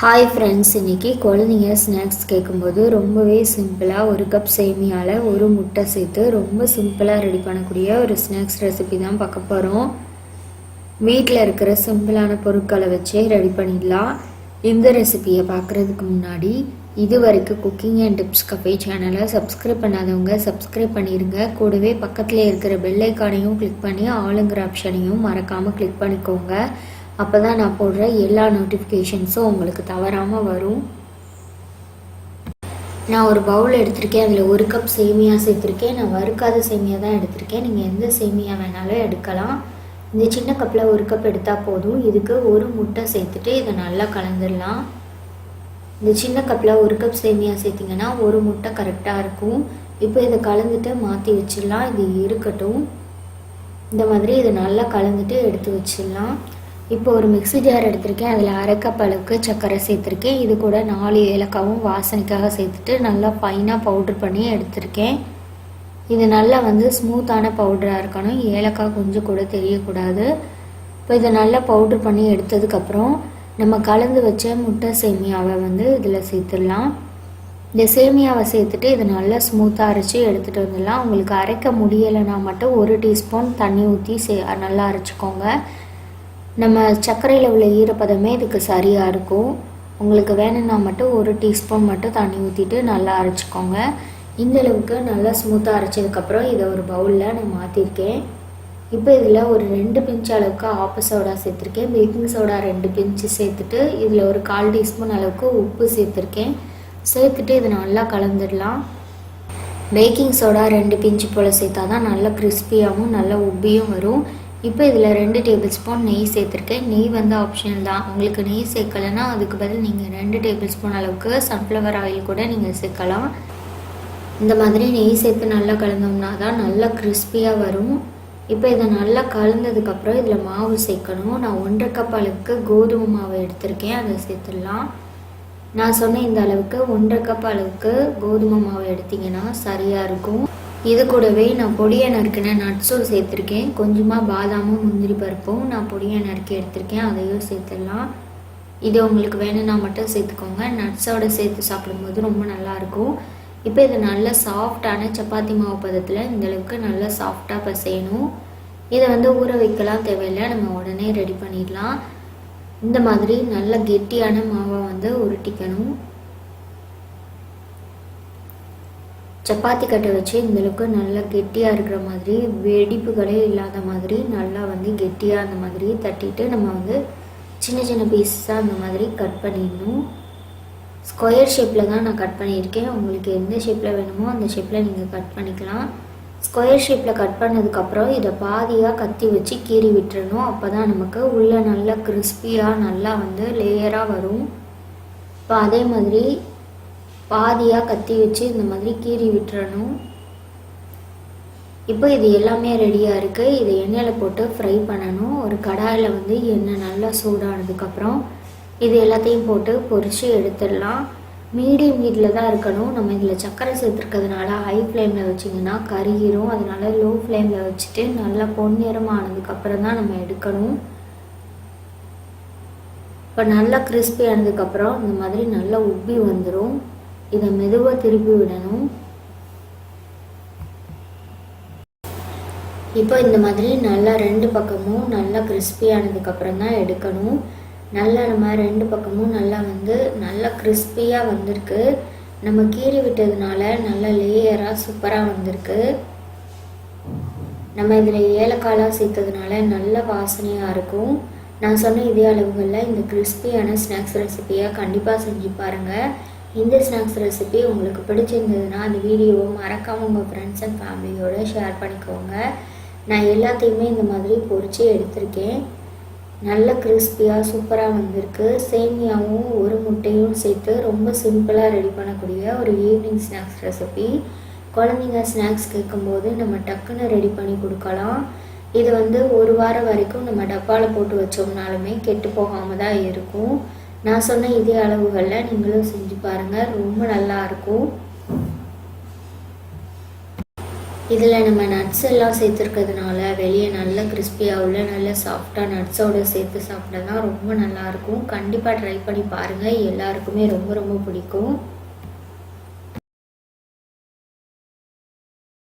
Hi friends இன்றைக்கி குழந்தைங்க snacks கேட்கும்போது ரொம்பவே சிம்பிளாக ஒரு கப் சேமியாவில் ஒரு முட்டை சேர்த்து ரொம்ப சிம்பிளாக ரெடி பண்ணக்கூடிய ஒரு ஸ்நாக்ஸ் ரெசிபி தான் பார்க்க போகிறோம் வீட்டில் இருக்கிற சிம்பிளான பொருட்களை வச்சே ரெடி பண்ணிடலாம். இந்த ரெசிபியை பார்க்குறதுக்கு முன்னாடி இது வரைக்கும் குக்கிங் அண்ட் டிப்ஸ் கஃபே சேனலை சப்ஸ்கிரைப் பண்ணாதவங்க சப்ஸ்கிரைப் பண்ணிடுங்க கூடவே பக்கத்தில் இருக்கிற பெல் ஐக்கானையும் கிளிக் பண்ணி ஆளுங்கிற ஆப்ஷனையும் மறக்காமல் கிளிக் பண்ணிக்கோங்க. அப்போ தான் நான் போடுற எல்லா நோட்டிஃபிகேஷன்ஸும் உங்களுக்கு தவறாமல் வரும். நான் ஒரு பவுல் எடுத்திருக்கேன் அதில் ஒரு கப் சேமியா சேர்த்துருக்கேன். நான் வறுக்காத சேமியா தான் எடுத்திருக்கேன். நீங்கள் எந்த சேமியா வேணாலும் எடுக்கலாம். இந்த சின்ன கப்பில் ஒரு கப் எடுத்தால் போதும். இதுக்கு ஒரு முட்டை சேர்த்துட்டு இதை நல்லா கலந்துடலாம். இந்த சின்ன கப்பில் ஒரு கப் சேமியா சேர்த்திங்கன்னா ஒரு முட்டை கரெக்டாக இருக்கும். இப்போ இதை கலந்துட்டு மாற்றி வச்சிடலாம். இது இருக்கட்டும். இந்த மாதிரி இதை நல்லா கலந்துட்டு எடுத்து வச்சிடலாம். இப்போ ஒரு மிக்ஸி ஜார் எடுத்திருக்கேன். அதில் அரை கப் அளவுக்கு சர்க்கரை சேர்த்துருக்கேன். இது கூட நாலு ஏலக்காவும் வாசனைக்காக சேர்த்துட்டு நல்லா ஃபைனாக பவுட்ரு பண்ணி எடுத்திருக்கேன். இது நல்லா வந்து ஸ்மூத்தான பவுடராக இருக்கணும். ஏலக்காய் கொஞ்சம் கூட தெரியக்கூடாது. இப்போ இதை நல்லா பவுட்ரு பண்ணி எடுத்ததுக்கப்புறம் நம்ம கலந்து வச்ச முட்டை சேமியாவை வந்து இதில் சேர்த்துடலாம். இந்த சேமியாவை சேர்த்துட்டு இதை நல்லா ஸ்மூத்தாக அரைச்சி எடுத்துகிட்டு வந்துடலாம். உங்களுக்கு அரைக்க முடியலைன்னா மட்டும் ஒரு டீஸ்பூன் தண்ணி ஊற்றி சே நல்லா அரைச்சிக்கோங்க. நம்ம சர்க்கரையில் உள்ள ஈரப்பதமே இதுக்கு சரியாக இருக்கும். உங்களுக்கு வேணும்னா மட்டும் ஒரு டீஸ்பூன் மட்டும் தண்ணி ஊற்றிட்டு நல்லா அரைச்சிக்கோங்க. இந்த அளவுக்கு நல்லா ஸ்மூத்தாக அரைச்சதுக்கப்புறம் இதை ஒரு பவுலில் நான் மாற்றிருக்கேன் இப்போ இதில் ஒரு ரெண்டு பிஞ்ச் அளவுக்கு ஆப்ப சோடா சேர்த்துருக்கேன். பேக்கிங் சோடா ரெண்டு பிஞ்சு சேர்த்துட்டு இதில் ஒரு கால் டீஸ்பூன் அளவுக்கு உப்பு சேர்த்துருக்கேன். சேர்த்துட்டு இதை நல்லா கலந்துடலாம். பேக்கிங் சோடா ரெண்டு பிஞ்சு போல் சேர்த்தா தான் நல்லா கிறிஸ்பியாகவும் நல்லா உப்பியும் வரும். இப்போ இதில் ரெண்டு டேபிள் ஸ்பூன் நெய் சேர்த்துருக்கேன். நெய் வந்து ஆப்ஷனல் தான். உங்களுக்கு நெய் சேர்க்கலைன்னா அதுக்கு பதில் நீங்கள் ரெண்டு டேபிள் ஸ்பூன் அளவுக்கு சன்ஃப்ளவர் ஆயில் கூட நீங்கள் சேர்க்கலாம். இந்த மாதிரி நெய் சேர்த்து நல்லா கலந்தோம்னா தான் நல்லா கிறிஸ்பியாக வரும். இப்போ இதை நல்லா கலந்ததுக்கப்புறம் இதில் மாவு சேர்க்கணும். நான் ஒன்றரை கப் அளவுக்கு கோதுமை மாவு எடுத்திருக்கேன். அதை சேர்த்துடலாம். நான் சொன்ன இந்த அளவுக்கு ஒன்றரை கப் அளவுக்கு கோதுமை மாவு எடுத்திங்கன்னா சரியாக இருக்கும். இது கூடவே நான் பொடியை நறுக்கின நட்ஸும் சேர்த்துருக்கேன். கொஞ்சமாக பாதாமும் முந்திரி பருப்பும் நான் பொடியை நறுக்கி எடுத்திருக்கேன். அதையும் சேர்த்துடலாம். இது உங்களுக்கு வேணும்னா மட்டும் சேர்த்துக்கோங்க. நட்ஸோடு சேர்த்து சாப்பிடும்போது ரொம்ப நல்லாயிருக்கும் இப்போ இது நல்ல சாஃப்டான சப்பாத்தி மாவு பதத்தில் இந்தளவுக்கு நல்லா சாஃப்டாக பசையணும். இதை வந்து ஊற வைக்கலாம் தேவையில்லை. நம்ம உடனே ரெடி பண்ணிடலாம். இந்த மாதிரி நல்ல கெட்டியான மாவை வந்து உருட்டிக்கணும். சப்பாத்தி கட்டை வச்சு இந்தளவுக்கு நல்லா கெட்டியாக இருக்கிற மாதிரி வெடிப்புகளே இல்லாத மாதிரி நல்லா வந்து கெட்டியாக அந்த மாதிரி தட்டிட்டு நம்ம வந்து சின்ன சின்ன பீஸஸாக அந்த மாதிரி கட் பண்ணிடணும். ஸ்கொயர் ஷேப்பில் தான் நான் கட் பண்ணியிருக்கேன். உங்களுக்கு எந்த ஷேப்பில் வேணுமோ அந்த ஷேப்பில் நீங்கள் கட் பண்ணிக்கலாம். ஸ்கொயர் ஷேப்பில் கட் பண்ணதுக்கப்புறம் இதை பாதியாக கத்தி வச்சு கீறி விட்டுறணும். அப்போ தான் நமக்கு உள்ளே நல்லா கிறிஸ்பியாக நல்லா வந்து லேயராக வரும். இப்போ அதே மாதிரி பாதியாக கத்தி வச்சு இந்த மாதிரி கீறி விட்டுறணும். இப்போ இது எல்லாமே ரெடியாக இருக்குது இதை எண்ணெயில் போட்டு ஃப்ரை பண்ணணும். ஒரு கடாயில் வந்து எண்ணெய் நல்லா சூடானதுக்கப்புறம் இது எல்லாத்தையும் போட்டு பொரித்து எடுத்துடலாம். மீடியம் ஹீட்டில் தான் இருக்கணும். நம்ம இதில் சர்க்கரை சேர்த்துருக்கிறதுனால ஹை ஃப்ளேமில் வச்சிங்கன்னா கருகிரும். அதனால லோ ஃப்ளேமில் வச்சுட்டு நல்லா பொன்னிறம் ஆனதுக்கப்புறம் தான் நம்ம எடுக்கணும். இப்போ நல்லா கிறிஸ்பி ஆனதுக்கப்புறம் இந்த மாதிரி நல்லா உப்பி வந்துடும் இதை மெதுவாக திருப்பி விடணும். இப்போ இந்த மாதிரி நல்லா ரெண்டு பக்கமும் நல்லா கிறிஸ்பியானதுக்கப்புறம் தான் எடுக்கணும். நல்லா நம்ம ரெண்டு பக்கமும் நல்லா வந்து நல்லா கிறிஸ்பியாக வந்திருக்கு. நம்ம கீறி விட்டதுனால நல்லா லேயராக சூப்பராக வந்திருக்கு. நம்ம இதில் ஏலக்காயெலாம் சேர்த்ததுனால நல்ல வாசனையாக இருக்கும். நான் சொன்ன இதே அளவுகளில் இந்த கிறிஸ்பியான ஸ்நாக்ஸ் ரெசிப்பியை கண்டிப்பாக செஞ்சு பாருங்கள் இந்த ஸ்நாக்ஸ் ரெசிபி உங்களுக்கு பிடிச்சிருந்ததுன்னா அந்த வீடியோவை மறக்காமல் உங்கள் ஃப்ரெண்ட்ஸ் அண்ட் ஃபேமிலியோடு ஷேர் பண்ணிக்கோங்க. நான் எல்லாத்தையுமே இந்த மாதிரி பொறிச்சு எடுத்திருக்கேன். நல்ல கிறிஸ்பியாக சூப்பராக வந்திருக்கு. சேமியாவும் ஒரு முட்டையும் சேர்த்து ரொம்ப சிம்பிளாக ரெடி பண்ணக்கூடிய ஒரு ஈவினிங் ஸ்நாக்ஸ் ரெசிபி குழந்தைங்க ஸ்நாக்ஸ் கேட்கும்போது நம்ம டக்குன்னு ரெடி பண்ணி கொடுக்கலாம். இது வந்து ஒரு வாரம் வரைக்கும் நம்ம டப்பாவில் போட்டு வச்சோம்னாலுமே கெட்டு போகாமல் தான் இருக்கும். நான் சொன்ன இதே அளவுகளில் நீங்களும் செஞ்சு பாருங்கள் ரொம்ப நல்லா இருக்கும். இதில் நம்ம நட்ஸ் எல்லாம் சேர்த்துருக்கிறதுனால வெளியே நல்ல கிறிஸ்பியாக உள்ள நல்ல சாஃப்டாக நட்ஸோடு சேர்த்து சாப்பிட்டதான் ரொம்ப நல்லாயிருக்கும் கண்டிப்பாக ட்ரை பண்ணி பாருங்கள் எல்லாருக்குமே ரொம்ப ரொம்ப பிடிக்கும்.